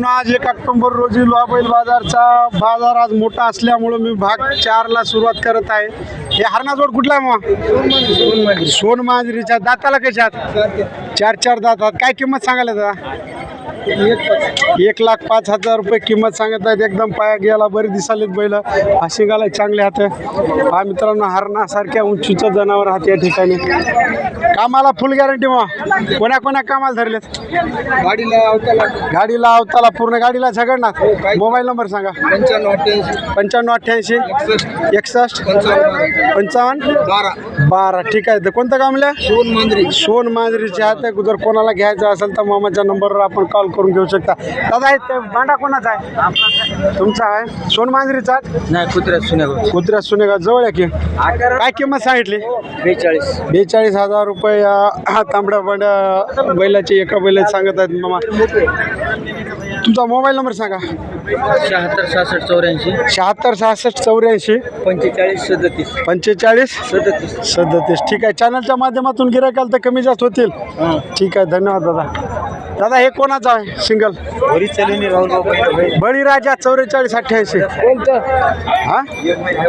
मित्रांनो आज एक ऑक्टोंबर रोजी लोहा बैल बाजारचा बाजार आज मोठा असल्यामुळं मी भाग चारला सुरुवात करत आहे. हे हरणाजोड कुठला आहे मग सोनमांजरीच्या दाताला कशात? चार चार दातात काय किंमत सांगायला दादा? एक लाख पाच हजार रुपये किंमत सांगत आहेत. एकदम पाया गेला बरी दिसालेत बैल. फाशी घालाय चांगले हात. हा मित्रांनो हरणासारख्या उंचीचं जनावर हात या ठिकाणी. कामाला फुल गॅरंटी मग कोण्या कोण्या कामाला धरलेत? गाडीला अवताला गाडीला अवताला पूर्ण गाडीला झगडणार. मोबाईल नंबर सांगा. पंच्याण्णव अठ्ठ्याऐंशी. पंच्याण्णव अठ्ठ्याऐंशी. एकसष्ट. पंचावन्न. पंचावन्न. बारा. बारा. ठीक आहे. तर कोणतं कामल्या दोन मांजरी. सोन मांजरीचे हात आहे जर कोणाला घ्यायचं असेल तर मामाच्या नंबरवर आपण कॉल करून घेऊ शकता. दादा हे ते भांडा कोणाचा आहे? तुमचा आहे? सोन मांजरीचा नाही कुत्र्यात सुन्या कुत्र्या सुनेगा जवळ आहे की? काय किंमत सांगितली? बेचाळीस. बेचाळीस हजार रुपये. या हा तांबड्या पांड्या बैलाची एका बैलाची सांगत आहेत मामा. तुमचा मोबाईल नंबर सांगा. शहात्तर सहासष्ट चौऱ्याऐंशी. शहात्तर सहासष्ट चौऱ्याऐंशी. पंचेचाळीस सदतीस. पंचेचाळीस? सदतीस. सदतीस. ठीक आहे. चॅनलच्या माध्यमातून गिरायकाल तर कमी जास्त होतील. ठीक आहे. धन्यवाद दादा. दादा हे कोणाचं आहे? सिंगल. राहुल बळीराजा चौवेचाळीस अठ्ठ्याऐंशी. हा?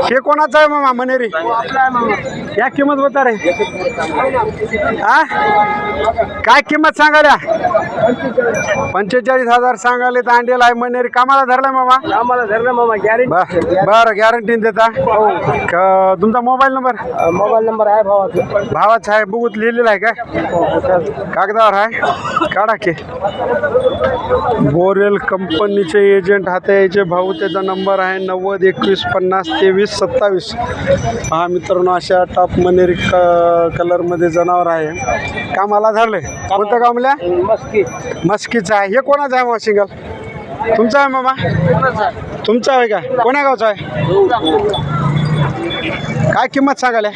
हे कोणाचं आहे मामा मनेरी? क्या किंमत बता रे हा? काय किंमत सांगाल्या पंचेचाळीस हजार सांगाले तर अंडेला आहे मनेरी. कामाला धरलाय मामा? आम्हाला धरलं मामा गॅरेंटी बर बरं गॅरंटी देता? क- तुमचा मोबाईल नंबर? मोबाईल नंबर आहे भावाचा. भावाचा आहे बघूत लिहिलेला आहे काय कागदावर आहे. काढा की. बोरेल कंपनीचे एजंट हाते याचे भाऊ त्याचा नंबर आहे नव्वद एकवीस पन्नास तेवीस सत्तावीस. हा मित्रांनो अशा टॉप मनेरी क कलरमध्ये जनावर आहे. कामाला धरले कोणतं कामल्या मस्की. मस्कीचं आहे. हे कोणाचं आहे मग सिंगल तुमचा आहे मामा? तुमचा आहे का? कोण्या गावचा आहे? काय किंमत सांगाल्या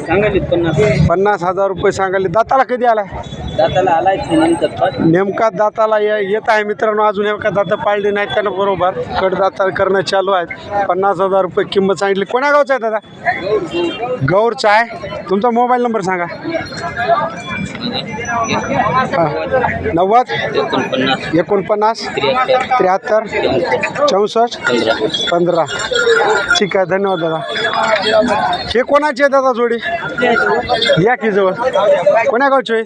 सांगालीत पन्नास. पन्नास हजार रुपये सांगाले दाताला कधी आलाय? दाताला आलाय नेमकं नेमका दाताला ये- येत आहे मित्रांनो अजून एका दाता पाळली नाही त्यानं बरोबर कडदाता करणं चालू आहे. पन्नास हजार रुपये किंमत सांगितली. कोण्या गावचा आहे दादा? गौरचा आहे. तुमचा मोबाईल नंबर सांगा. हा. नव्वद? एकोणपन्नास. एकोणपन्नास? त्र्याहत्तर? चौसष्ट? पंधरा. ठीक आहे धन्यवाद दादा. हे कोणाचे आहे दादा जोडी? या की जवळ. कोण्या गावचे आहे?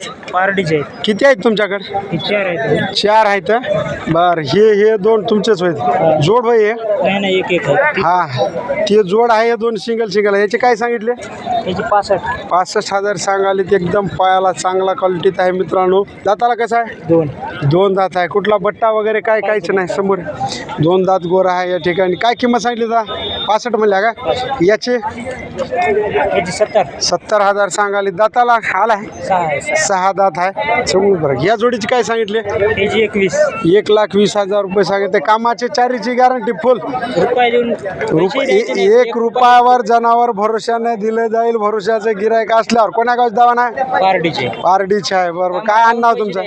पारडीचे किती आहेत तुमच्याकडे? चार आहेत. चार आहेत बर हे हे दोन तुमचेच आहेत जोड भाई हे? नाही नाही एक एक. आहे हा. ते जोड आहे हे दोन सिंगल सिंगल आहे. याचे काय सांगितले? त्याची पासष्ट. पासष्ट हजार सांगाले ते एकदम पायाला चांगला क्वालिटीत आहे मित्रांनो. दाताला कसं आहे? दोन. दोन दात आहे. कुठला बट्टा वगैरे काय काहीच नाही समोर. दोन दात गोरा आहे या ठिकाणी. काय किंमत सांगितली दा? पासष्ट म्हणल्या का? याचे? याची सत्तर. सत्तर हजार सांगाले दाताला आलाय सहा आहे सहा. दात आहे. समोर बरं. या जोडीची काय सांगितले? एकवीस. एक लाख वीस हजार रुपये सांगितले. कामाचे चारीची गॅरंटी फुल रुपये देऊन रुप ए- एक रुपयावर जनावर भरोशाने दिलं जाईल. भरोशाचं गिरायक असल्यावर कोण्या गावचं दावा नाही? पारडीचे. पारडीचे आहे. बरोबर काय नाव तुमचं?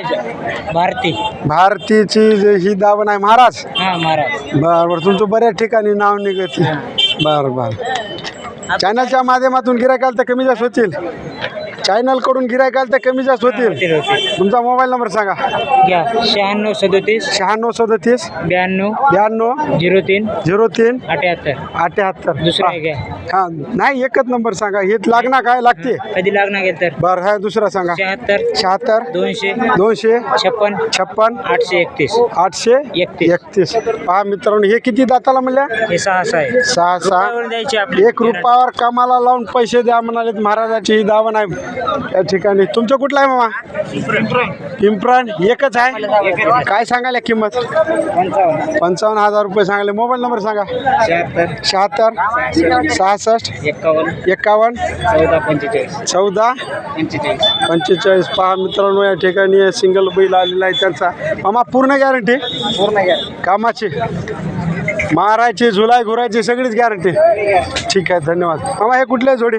भारती. भारतीची जे ही दावा नाही महाराज? हा महाराज. बरं बरं. तुमचं बऱ्याच ठिकाणी नाव निघत बरं बरं. चॅनलच्या माध्यमातून गिरायकाल तर कमी जास्त होतील. चॅनलकडून गिरायकाल तर कमी जास्त होतील. तुमचा मोबाईल नंबर सांगा. घ्या. शहाण्णव सदोतीस. शहाण्णव सदतीस. ब्याण्णव. ब्याण्णव. झिरो तीन. झिरो तीन. अठ्याहत्तर. अठ्याहत्तर. दुसरा आहे घ्या. हा. नाही एकच नंबर सांगा. हे लागणार काय? लागते. कधी लागणार गेल तर? बरं हा दुसरा सांगा. शहात्तर. शहात्तर. दोनशे. दोनशे. छप्पन. छप्पन. आठशे एकतीस. आठशे एकतीस. एकतीस. पहा मित्रांनो हे किती दाताला म्हणल्या? हे सहा सहा आहे. सहा सहा रुपयावर द्यायचे आपले एक रुपयावर कामाला लावून पैसे द्या म्हणाले महाराजाची ही दावा नाही या ठिकाणी. तुमचं कुठलं आहे मामा? पिंपरण. एकच आहे? काय सांगायला किंमत? पंचावन्न हजार रुपये सांगाले मोबाईल नंबर सांगा. शहात्तर. सहासष्ट. एकावन्न. चौदा पंचेचाळीस. पहा मित्रांनो या ठिकाणी सिंगल बैल आलेला आहे त्यांचा. मामा पूर्ण गॅरंटी पूर्ण कामाची? मारायची झुलाय घुरायची सगळीच गॅरंटी ठीक आहे धन्यवाद. मामा हे कुठल्या जोडी?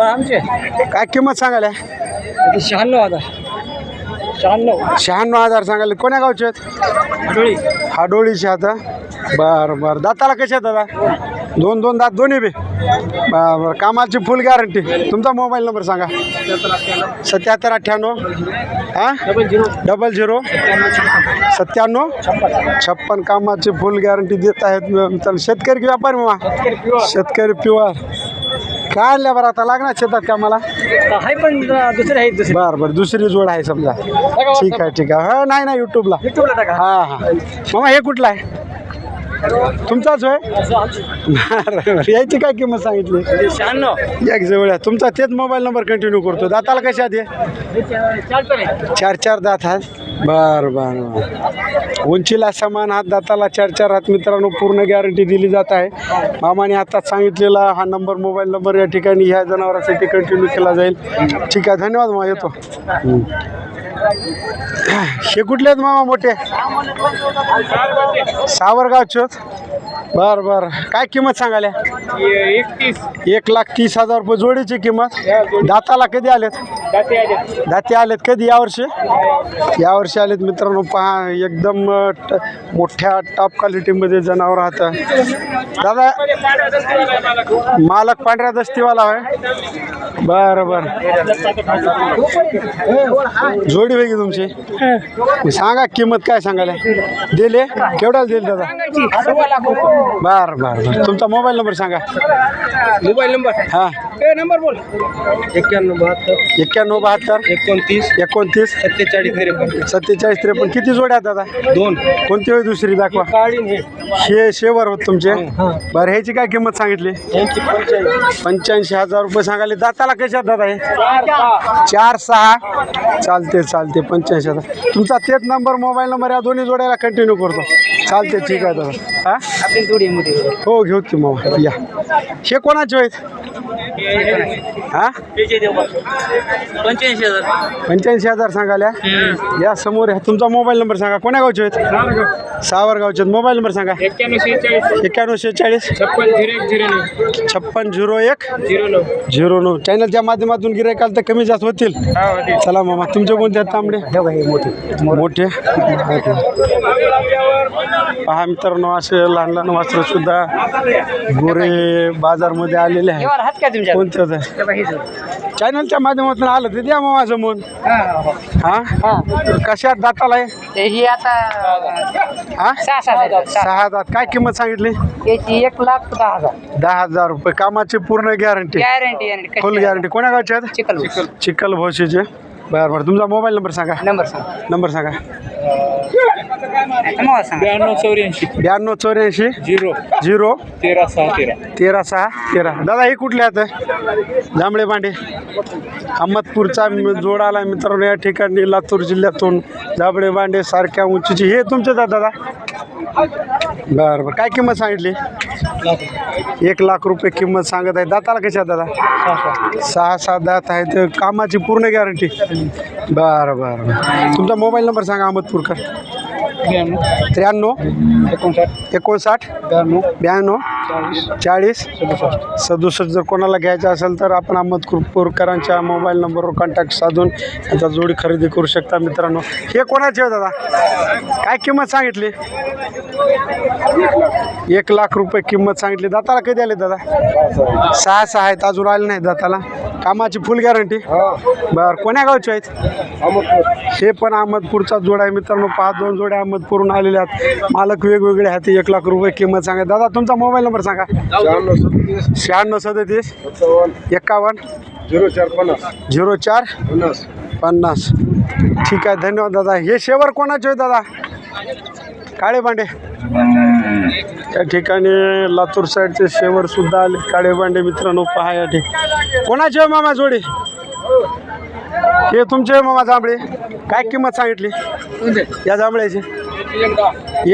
आमचे. काय किंमत सांगायला? शहाण्णव हजार. शहाण्णव. शहाण्णव हजार सांगायला. कोण्या गावचे आहेत? डोळी हाडोळीचे आता बरं बरं. दाताला कसे आहेत दादा? दोन दोन दात दोन्ही बी. बरं बरं कामाची फुल गॅरंटी तुमचा मोबाईल नंबर सांगा. सत्याहत्तर अठ्ठ्याण्णव. हां? डबल झिरो सत्त्याण्णव छप्पन. कामाची फुल गॅरंटी देत आहेत चल शेतकरी की व्यापारी मग शेतकरी प्युअर काय आणल्या बरं आता? लागणार शेतात कामाला आहे पण दुसरे दुसरे. बरं बरं. दुसरी जोड आहे समजा. ठीक आहे ठीक आहे. हा नाही नाही यूट्यूबला हां हां. मामा हे कुठला आहे? तुमचाच होय? बरं याची काय किंमत सांगितली? शहाण्णव एक जवळ आहे. तुमचा तेच मोबाईल नंबर कंटिन्यू करतो. दाताला कशा दे चार चार दात हात बर बर उंचीला समान हात दाताला चार चार हात मित्रांनो पूर्ण गॅरंटी दिली जात आहे. मामाने आता सांगितलेला हा नंबर मोबाईल नंबर या ठिकाणी ह्या जनावरासाठी कंटिन्यू केला जाईल. ठीक आहे धन्यवाद मग येतो. हे कुठले आहेत मामा मोठे? सावरगावचे? बर बर. काय किंमत सांगाल्या एक लाख तीस हजार रुपये जोडीची किंमत. दाताला कधी आलेत? दाते आलेत. कधी यावर्षी यावर्षी आलेत मित्रांनो पहा एकदम ट- मोठ्या टॉप क्वालिटीमध्ये जनावर राहतं दादा मालक पांढऱ्या दस्तीवाला आहे बरं बरं. जोडी वेगळी तुमची? सांगा किंमत काय सांगायला? दिले? केवढ्याला दिले दादा? बरं बरं बरं. तुमचा मोबाईल नंबर सांगा. Mobile number? हां. ए नंबर बोल. एक्क्याण्णव बहात्तर. एक्क्याण्णव बहात्तर एकोणतीस एकोणतीस सत्तेचाळीस त्रेपन्न. सत्तेचाळीस त्रेपन्न. किती जोड्या आहेत दादा? दोन. कोणती होय दुसरी? दाखवा. हे हे. शेवर होत तुमचे? बरं ह्याची काय किंमत सांगितली? यांची पंच्याऐंशी. हजार रुपये सांगाले दाताला कशात दादा हे? चार सहा. चार सहा. चालते चालते पंच्याऐंशी हजार. तुमचा तेच नंबर मोबाईल नंबर या दोन्ही जोड्याला कंटिन्यू करतो. चालते ठीक आहे दादा. हा? आपली जोडी मोठी हो घेऊ की मग या. हे कोणाचे आहेत? हा? पंच्याऐंशी हजार पंच्याऐंशी हजार सांगाल्या या समोर या. तुमचा मोबाईल नंबर सांगा. कोण्या गावचे आहेत? सावरगावचे आहेत. मोबाईल नंबर सांगा. एक्क्याण्णव शेहेचाळीस. छप्पन झिरो एक. झिरो नऊ. झिरो नऊ चॅनलच्या माध्यमातून गिरायकाल तर कमी जास्त होतील. चला मामा तुमचे कोणते आहेत तांबडे? मोठी. मोठे. पहा मित्रांनो असे लहान लहान वस्त्र सुद्धा गोरे बाजारमध्ये आलेले आहेत. हात काय तुमच्या कोणते चॅनलच्या माध्यमातून आलं ते द्या मामा समोर हा कशात दाताला आहे ही आता हा? सहा दात. काय किंमत सांगितली? याची एक लाख दहा हजार. दहा हजार रुपये. कामाची पूर्ण गॅरंटी गॅरंटी फुल गॅरंटी कोण्या गावच्या आहेत? चिकल चिखल भोशीचे बरं बरं. तुमचा मोबाईल नंबर सांगा. नंबर सांग. नंबर सांगा. ब्याण्णव चौऱ्याऐंशी. ब्याण्णव चौऱ्याऐंशी. झिरो. झिरो. तेरा सहा तेरा. तेरा सहा तेरा. दादा हे कुठले आहेत? जांभळे भांडे. अहमदपूरचा म- जोड आला मित्रांनो. या ठिकाणी लातूर जिल्ह्यातून जांभळे भांडे सारख्या उंचीची. हे आहेत दादा? बरं बरं. काय किंमत सांगितली? एक लाख रुपये किंमत सांगत आहे. दाताला कशा दादा? सहा सात दात आहेत. कामाची पूर्ण गॅरंटी बरं बरं बरं. तुमचा मोबाईल नंबर सांगा अहमदपूरकर. त्र्याण्णव. एकोणसाठ. एकोणसाठ. ब्याण्णव. ब्याण्णव. चाळीस. सदुसष्ट. सदुसष्ट जर कोणाला घ्यायचं असेल तर आपण अहमदपूरकरांच्या मोबाईल नंबरवर कॉन्टॅक्ट साधून याचा जोडी खरेदी करू शकता मित्रांनो. हे कोणाचे हो दादा? काय किंमत सांगितली? एक लाख रुपये किंमत सांगितली. दाताला कधी आले दादा? सहा सहा आहेत. अजून आले नाही दाताला. कामाची फुल गॅरंटी बरं कोण्या गावचे आहेत? हे पण अहमदपूरचा जोड आहे मित्रांनो. पाच दोन जोड्या अहमदपूरहून आलेल्या आहेत. मालक वेगवेगळे आहेत. एक लाख रुपये किंमत सांगा. दादा तुमचा मोबाईल नंबर सांगा. शहाण्णव सदतीस. एक्कावन्न झिरो चार पन्नास. झिरो चार पन्नास. पन्नास. ठीक आहे. धन्यवाद दादा. हे शेवर कोणाचे आहे दादा? काळे भांडे. या ठिकाणी लातूर साईडचे शेवर सुद्धा आले. काळे भांडे मित्रांनो पहा या ठिकाणी. कोणाचे आहे मामा जोडी? हे तुमचे आहे मामा जांभळे. काय किंमत सांगितली? या जांभळ्याची.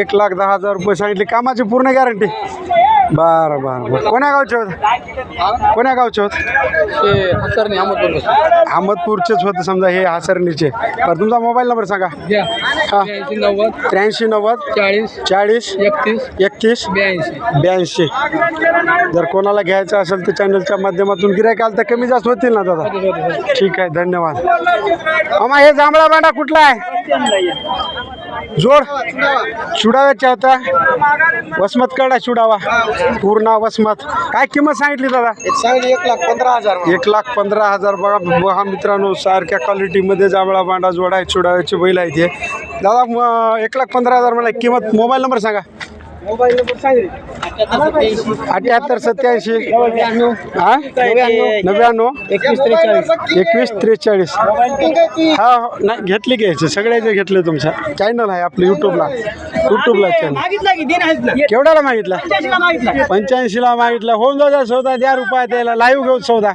एक लाख दहा हजार रुपये सांगितले. कामाची पूर्ण गॅरंटी बरं बरं बरं. कोण्या गावचे होत? कोण्या गावचे होत? अहमदपूरचेच होते समजा हे हासरणीचे बरं तुमचा मोबाईल नंबर सांगा. हा. नव्वद. त्र्याऐंशी नव्वद. चाळीस. चाळीस. एकतीस. एकतीस. ब्याऐंशी. ब्याऐंशी. जर कोणाला घ्यायचं असेल तर चॅनलच्या माध्यमातून गिरायक आलं तर कमी जास्त होतील ना दादा? ठीक आहे धन्यवाद. मामा हे जांभळा बांडा कुठला आहे? जोड चुडाव्याच्या होता वसमत कडा चुडावा. पूर्ण वसमत. काय किंमत सांगितली दादा? एक लाख पंधरा हजार एक लाख पंधरा हजार बघा. बघा मित्रांनो सारख्या क्वालिटीमध्ये जांभळा बांडा जोडा आहे चुडाव्याचे बैल आहे ते. दादा एक लाख पंधरा हजार मला किंमत मोबाईल नंबर सांगा. मोबाईल नंबर सांगली अठ्याहत्तर सत्याऐंशी हा? नव्याण्णव. एकवीस त्रेचाळीस. एकवीस त्रेचाळीस. हा हो. नाही घेतले घ्यायचे सगळ्याचे घेतले तुमच्या. चॅनल आहे आपलं यूट्यूबला यूट्यूबला चॅनल केवढ्याला मागितला? पंच्याऐंशीला मागितला. होऊन जाऊ सौदा द्या रुपया द्यायला. लाईव्ह घेऊ सौदा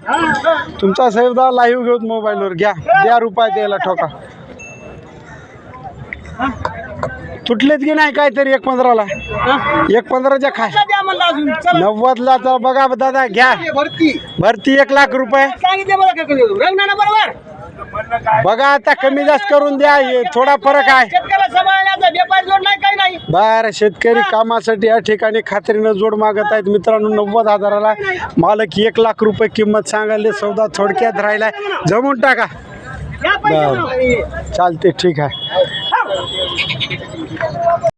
तुमचा सौदा लाईव्ह घेऊ मोबाईलवर घ्या. द्या रुपया द्यायला ठोका. तुटलेत की नाही काहीतरी एक पंधराला? एक पंधराच्या खाय. नव्वदला तर बघा दादा घ्या. भरती. भरती एक लाख रुपये. सांगितले मला बरोबर. बघा आता कमी जास्त करून द्या. थोडा फरक आहे. बरं शेतकरी कामासाठी या ठिकाणी खात्रीनं जोड मागत आहेत. मित्रांनो नव्वद हजाराला मालक एक लाख रुपये किंमत सांगायले सौदा थोडक्यात राहिलाय. जमून टाका. चालते ठीक आहे.